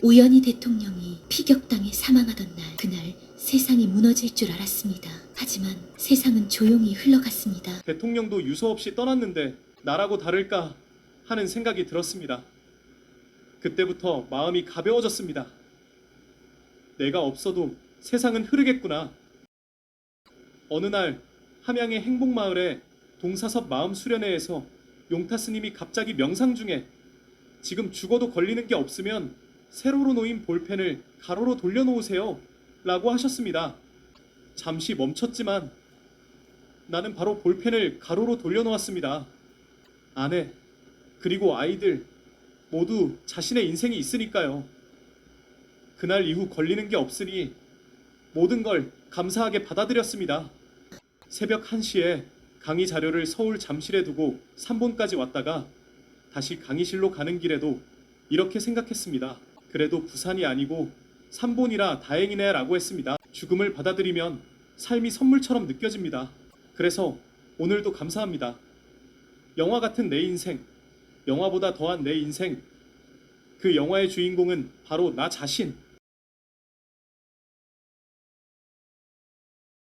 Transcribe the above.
우연히 대통령이 피격당해 사망하던 날, 그날 세상이 무너질 줄 알았습니다. 하지만 세상은 조용히 흘러갔습니다. 대통령도 유서 없이 떠났는데 나라고 다를까 하는 생각이 들었습니다. 그때부터 마음이 가벼워졌습니다. 내가 없어도 세상은 흐르겠구나. 어느 날 함양의 행복마을에 동사섭 마음 수련회에서 용타 스님이 갑자기 명상 중에 지금 죽어도 걸리는 게 없으면 세로로 놓인 볼펜을 가로로 돌려놓으세요 라고 하셨습니다. 잠시 멈췄지만 나는 바로 볼펜을 가로로 돌려놓았습니다. 아내, 그리고 아이들 모두 자신의 인생이 있으니까요. 그날 이후 걸리는 게 없으니 모든 걸 감사하게 받아들였습니다. 새벽 1시에 강의 자료를 서울 잠실에 두고 3본까지 왔다가 다시 강의실로 가는 길에도 이렇게 생각했습니다. 그래도 부산이 아니고 3본이라 다행이네 라고 했습니다. 죽음을 받아들이면 삶이 선물처럼 느껴집니다. 그래서 오늘도 감사합니다. 영화 같은 내 인생, 영화보다 더한 내 인생, 그 영화의 주인공은 바로 나 자신.